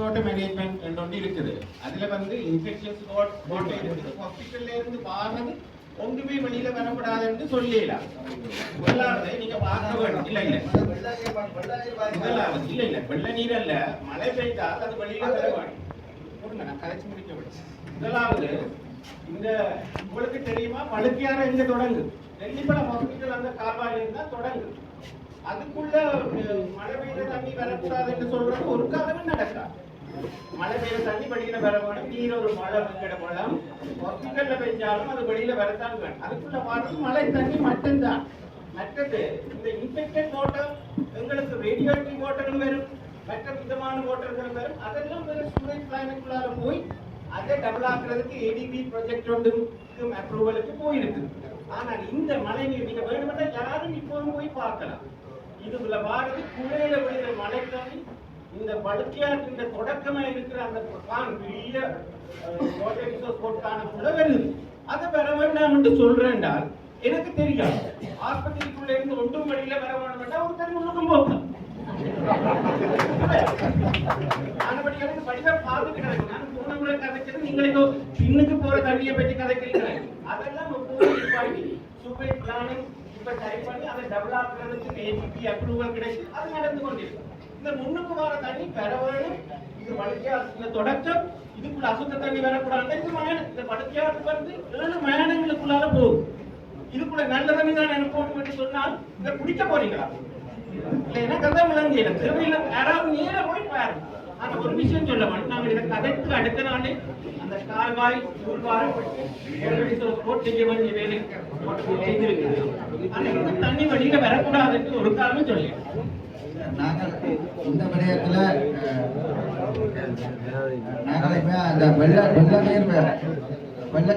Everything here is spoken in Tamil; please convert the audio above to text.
வாட்டர் மேனேஜ்மெண்ட் என்று ஒன்று இருக்குது. அதுல வந்து இன்ஃபெக்ஷன்ஸ் வாட்டர் இருக்குது. ஹாஸ்பிட்டல்ல இருந்து பாருறது ஒன்றுமே வெளியில வரக்கூடாது என்று சொல்லலாம் முதலாவது நீங்க பார்க்க வேண்டும் இல்ல இல்ல. முதலாவது இல்ல இல்ல. வெள்ள நீர் அல்ல. மழை பெய்தால் அது வெளியில வர வேண்டும் கொடுங்க, நான் கதைச்சு முடிக்க விடு. முதலாவது இந்த உங்களுக்கு தெரியுமா? பழுக்கியார எங்க தொடங்கு? நெல்லிப்பழம் ஹாஸ்பிட்டல் அந்த கால்வாயில இருந்தா தொடங்கு. அதுக்குள்ள மழை பெய்த தண்ணி வரக்கூடாதுன்னு சொல்றது ஒரு கதவு நடக்காது. மழை பெய்ய தண்ணி படிக்கிற வர வேணும் நீர் ஒரு மழை வெங்கட பழம் ஹாஸ்பிட்டல்ல பெஞ்சாலும் அது வெளியில வரத்தான் வேணும் அதுக்குள்ள வர்றது மழை தண்ணி மட்டும்தான். மற்றது இந்த இன்ஃபெக்டட் வாட்டர் எங்களுக்கு ரேடியோட்டிவ் வாட்டரும் வரும். மற்ற விதமான வாட்டர்களும் வரும். அதெல்லாம் வேற ஸ்டூடெண்ட் பிளானுக்குள்ளார போய் அதை டபுள் ஆக்குறதுக்கு ஏடிபி ப்ராஜெக்ட் ஒன்றுக்கும் அப்ரூவலுக்கு போயிருக்கு. ஆனால் இந்த மழை நீர் நீங்க வேணுமென்றால் யாரும் இப்போதும் போய் பார்க்கலாம். இதுல பாரதி குழையில விழுகிற மழை தண்ணி இந்த படுக்கையாற்றின் தொடக்கமா இருக்கிற அந்த கான் பெரிய வாட்டர் ரிசோர்ஸ் வருது அதை வர வேண்டாம் என்று சொல்றேன்டால் எனக்கு தெரியாது. ஆஸ்பத்திரிக்குள்ள இருந்து ஒன்றும் வழியில வர வேண்டாம் ஒரு தண்ணி உள்ளுக்கும் போகலாம் ஆனபடி எனக்கு படிதான் பார்த்து கிடக்கு. நான் போன முறை கதைச்சது நீங்கள் ஏதோ பின்னுக்கு போற தண்ணியை பற்றி கதைக்கிறீங்க அதெல்லாம் ஒவ்வொரு பண்ணி சூப்பர் பிளானிங் இப்ப சரி பண்ணி அதை டபுள் ஆக்குறதுக்கு ஏடிபி அப்ரூவல் கிடைச்சு அது நடந்து கொண்டிருக்கு இந்த முன்னுக்கு வர தண்ணி பெற வேணும் இது வளர்ச்சியா இந்த தொடக்கம் இதுக்குள்ள அசுத்த தண்ணி வரக்கூடாது. இது மயான இந்த படுக்கையாட்டு வந்து ஏழு மயானங்களுக்குள்ளால போகும். இதுக்குள்ள நல்ல தண்ணி தான் நினைப்போம் என்று சொன்னால் இதை குடிக்க போறீங்களா? இல்லைன்னா கதை விளங்கியில திருவையில் யாராவது நேர போய் ஒரு விஷயம் சொல்ல வேணும் நாங்கள் இதை கதைத்து அடுத்த நாளே அந்த கால்வாய் தூர்வாரம் போட் செய்ய வேண்டிய வேலை செய்திருக்குது ஆனா தண்ணி வழியில வரக்கூடாதுன்னு ஒரு காரணம் சொல்லி நாங்கள் இந்த விடயத்துல நாங்களுமே அந்த வெள்ள வெள்ள நீர் வெள்ள